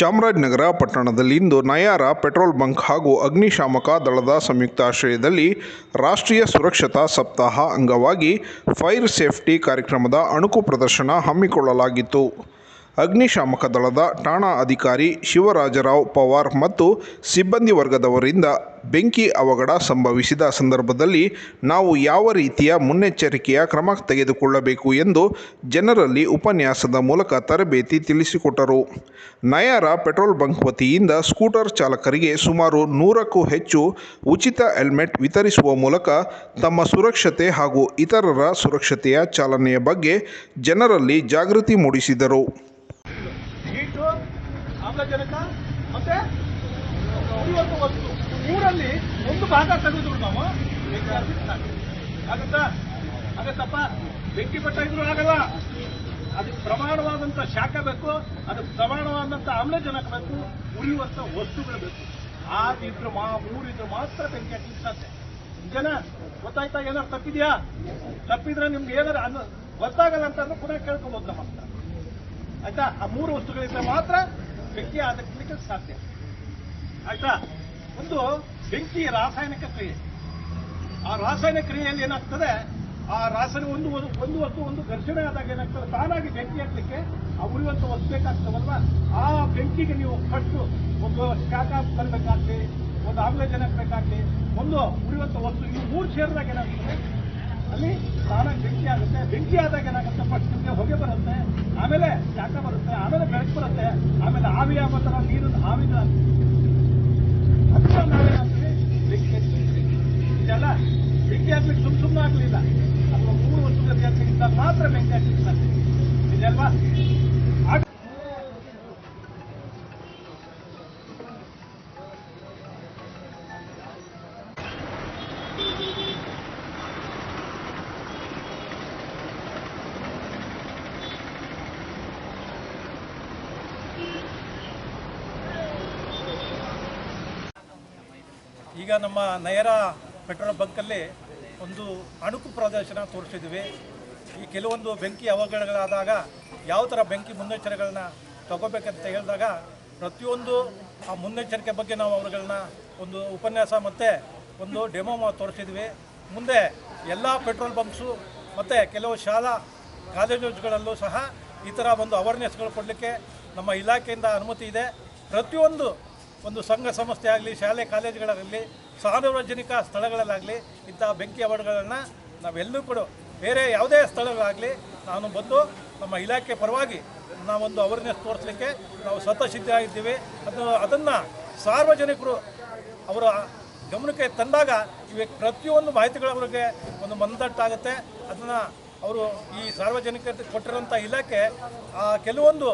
ಚಾಮರಾಜನಗರ ಪಟ್ಟಣದಲ್ಲಿಂದು Nayara petrol bunk ಹಾಗೂ ಅಗ್ನಿಶಾಮಕ ದಳದ ಸಂಯುಕ್ತಾಶ್ರಯದಲ್ಲಿ ರಾಷ್ಟ್ರೀಯ ಸುರಕ್ಷತಾ ಸಪ್ತಾಹ ಅಂಗವಾಗಿ ಫೈರ್ ಸೇಫ್ಟಿ ಕಾರ್ಯಕ್ರಮದ ಅಣುಕು ಪ್ರದರ್ಶನ ಹಮ್ಮಿಕೊಳ್ಳಲಾಗಿತ್ತು. ಅಗ್ನಿಶಾಮಕ ದಳದ ಠಾಣಾ ಅಧಿಕಾರಿ ಶಿವರಾಜರಾವ್ ಪವಾರ್ ಮತ್ತು ಸಿಬ್ಬಂದಿ ವರ್ಗದವರಿಂದ ಬೆಂಕಿ ಅವಘಡ ಸಂಭವಿಸಿದ ಸಂದರ್ಭದಲ್ಲಿ ನಾವು ಯಾವ ರೀತಿಯ ಮುನ್ನೆಚ್ಚರಿಕೆಯ ಕ್ರಮ ತೆಗೆದುಕೊಳ್ಳಬೇಕು ಎಂದು ಜನರಲ್ಲಿ ಉಪನ್ಯಾಸದ ಮೂಲಕ ತರಬೇತಿ ತಿಳಿಸಿಕೊಟ್ಟರು. ನಯಾರ ಪೆಟ್ರೋಲ್ ಬಂಕ್ ವತಿಯಿಂದ ಸ್ಕೂಟರ್ ಚಾಲಕರಿಗೆ ಸುಮಾರು ನೂರಕ್ಕೂ ಹೆಚ್ಚು ಉಚಿತ ಹೆಲ್ಮೆಟ್ ವಿತರಿಸುವ ಮೂಲಕ ತಮ್ಮ ಸುರಕ್ಷತೆ ಹಾಗೂ ಇತರರ ಸುರಕ್ಷತೆಯ ಚಾಲನೆಯ ಬಗ್ಗೆ ಜನರಲ್ಲಿ ಜಾಗೃತಿ ಮೂಡಿಸಿದರು. ಆಮ್ಲಜನಕ ಮತ್ತೆ ವಸ್ತು. ಮೂರಲ್ಲಿ ಒಂದು ಭಾಗ ತೆಗೆದ್ರು ನಾವು. ಆಗುತ್ತಾ ಆಗತ್ತಪ್ಪ ಬೆಂಕಿ ಪಟ್ಟ ಇದ್ರೂ ಆಗಲ್ಲ ಅದಕ್ಕೆ ಪ್ರಮಾಣವಾದಂಥ ಶಾಖ ಬೇಕು ಅದಕ್ಕೆ ಪ್ರಮಾಣವಾದಂಥ ಆಮ್ಲಜನಕ ಬೇಕು ಉರಿಯುವಂಥ ವಸ್ತುಗಳು ಬೇಕು. ಆದಿದ್ರು ಮಾ ಮೂರಿದ್ರು ಮಾತ್ರ ಬೆಂಕಿ ಹಾಕ್ಲಿಕ್ಕೆ ಸಾಧ್ಯ. ಜನ, ಗೊತ್ತಾಯ್ತಾ ಏನಾರು ತಪ್ಪಿದ್ಯಾ? ತಪ್ಪಿದ್ರೆ ನಿಮ್ಗೆ ಏನಾರು ಅನ್ನ ಗೊತ್ತಾಗಲ್ಲ ಅಂತಂದ್ರೆ ಪುನಃ ಕೇಳ್ಕೊಬೋದು ನಮ್ಮ ಹತ್ರ ಆಯ್ತಾ? ಆ ಮೂರು ವಸ್ತುಗಳಿಂದ ಮಾತ್ರ ಬೆಂಕಿ ಆದಕ್ಕೆ ಸಾಧ್ಯ. ಆಯ್ತಾ? ಒಂದು ಬೆಂಕಿ ರಾಸಾಯನಿಕ ಕ್ರಿಯೆ. ಆ ರಾಸಾಯನಿಕ ಕ್ರಿಯೆಯಲ್ಲಿ ಏನಾಗ್ತದೆ? ಆ ರಾಸಾಯನಿಕ ಒಂದು ಒಂದು- ವಸ್ತು ಒಂದು ಘರ್ಷಣೆ ಆದಾಗ ಏನಾಗ್ತದೆ? ತಾನಾಗಿ ಬೆಂಕಿ ಹಾಕ್ಲಿಕ್ಕೆ ಆ ಉಳಿಯುವಂತ ವಸ್ತು ಬೇಕಾಗ್ತವಲ್ವ ಆ ಬೆಂಕಿಗೆ ನೀವು ಫಸ್ಟ್ ಒಂದು ಶಾಖ ತರಬೇಕಾಗ್ಲಿ, ಒಂದು ಆಮ್ಲಜನಕ ಬೇಕಾಗ್ಲಿ, ಒಂದು ಉಳಿಯುವಂತ ವಸ್ತು ಇವು ಮೂರು ಸೇರಿದಾಗ ಏನಾಗ್ತದೆ? ಅಲ್ಲಿ ತಾನಾಗಿ ಬೆಂಕಿ ಆಗುತ್ತೆ. ಬೆಂಕಿ ಆದಾಗ ಏನಾಗುತ್ತೆ? ಫಸ್ಟ್ ನಿಮಗೆ ಹೊಗೆ ಬರುತ್ತೆ, ಆಮೇಲೆ ಶಾಖ ಬರುತ್ತೆ, ಆಮೇಲೆ ಬೆಳಕು ಬರುತ್ತೆ, ಆಮೇಲೆ ಆವಿ ನೀರಿನ ಆವಿನ ಅದನ್ನ ನಾವೇನಾಗ್ತೀವಿ ಬೆಂಕಿ ಹಚ್ತೀವಿ ಇದೆಲ್ಲ ಬೆಂಕಿ ಹಾಕ್ಲಿಕ್ಕೆ ಸುಮ್ ಸುಮ್ಮನೆ ಆಗ್ಲಿಲ್ಲ. ಅಥವಾ ಮೂರು ವರ್ಷದ ಜಾತಿಗಿಂತ ಮಾತ್ರ ಬೆಂಕಿ ಹಾಕ್ಲಿಕ್ಕೆ ಸಾಧ್ಯ ಇದೆಯಲ್ವಾ ಈಗ ನಮ್ಮ ನಯರ ಪೆಟ್ರೋಲ್ ಬಂಕಲ್ಲಿ ಒಂದು ಅಣುಕು ಪ್ರದರ್ಶನ ತೋರಿಸಿದ್ವಿ. ಈ ಕೆಲವೊಂದು ಬೆಂಕಿ ಅವಘಡಗಳಾದಾಗ ಯಾವ ಥರ ಬೆಂಕಿ ಮುನ್ನೆಚ್ಚರಿಕೆಗಳನ್ನ ತಗೋಬೇಕಂತ ಹೇಳಿದಾಗ ಪ್ರತಿಯೊಂದು ಆ ಮುನ್ನೆಚ್ಚರಿಕೆ ಬಗ್ಗೆ ನಾವು ಅವರುಗಳನ್ನ ಒಂದು ಉಪನ್ಯಾಸ ಮತ್ತು ಒಂದು ಡೆಮೋ ತೋರಿಸಿದ್ವಿ. ಮುಂದೆ ಎಲ್ಲ ಪೆಟ್ರೋಲ್ ಬಂಕ್ಸು ಮತ್ತು ಕೆಲವು ಶಾಲಾ ಕಾಲೇಜುಗಳಲ್ಲೂ ಸಹ ಈ ಥರ ಒಂದು ಅವೇರ್ನೆಸ್ಗಳು ಕೊಡಲಿಕ್ಕೆ ನಮ್ಮ ಇಲಾಖೆಯಿಂದ ಅನುಮತಿ ಇದೆ. ಪ್ರತಿಯೊಂದು ಒಂದು ಸಂಘ ಸಂಸ್ಥೆ ಆಗಲಿ, ಶಾಲೆ, ಕಾಲೇಜುಗಳಾಗಲಿ, ಸಾರ್ವಜನಿಕ ಸ್ಥಳಗಳಲ್ಲಾಗಲಿ, ಇಂಥ ಬೆಂಕಿ ಅವಘಡಗಳನ್ನು ನಾವೆಲ್ಲೂ ಕೂಡ ಬೇರೆ ಯಾವುದೇ ಸ್ಥಳಗಳಾಗಲಿ ನಾನು ಬಂದು ನಮ್ಮ ಇಲಾಖೆ ಪರವಾಗಿ ನಾವೊಂದು ಅವೇರ್ನೆಸ್ ತೋರಿಸಲಿಕ್ಕೆ ನಾವು ಸ್ವತಃಸಿದ್ಧರಾಗಿದ್ದೀವಿ. ಅದು, ಅದನ್ನು ಸಾರ್ವಜನಿಕರು ಅವರ ಗಮನಕ್ಕೆ ತಂದಾಗ ಇವೆ ಪ್ರತಿಯೊಂದು ಮಾಹಿತಿಗಳು ಅವರಿಗೆ ಒಂದು ಮನದಟ್ಟಾಗುತ್ತೆ ಅದನ್ನು ಅವರು ಈ ಸಾರ್ವಜನಿಕರಿಗೆ ಕೊಟ್ಟಿರೋಂಥ ಇಲಾಖೆ ಆ ಕೆಲವೊಂದು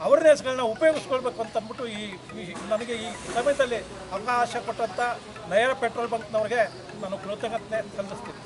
ಅವೇರ್ನೆಸ್ಗಳನ್ನ ಉಪಯೋಗಿಸ್ಕೊಳ್ಬೇಕು ಅಂತ ಅಂದ್ಬಿಟ್ಟು ಈ ಈ- ನನಗೆ ಈ ಸಮಯದಲ್ಲಿ ಅವಕಾಶ ಕೊಟ್ಟಂಥ ನಯರ ಪೆಟ್ರೋಲ್ ಬಂಕ್ನವ್ರಿಗೆ ನಾನು ಕೃತಜ್ಞತೆ ಸಲ್ಲಿಸ್ತೀನಿ.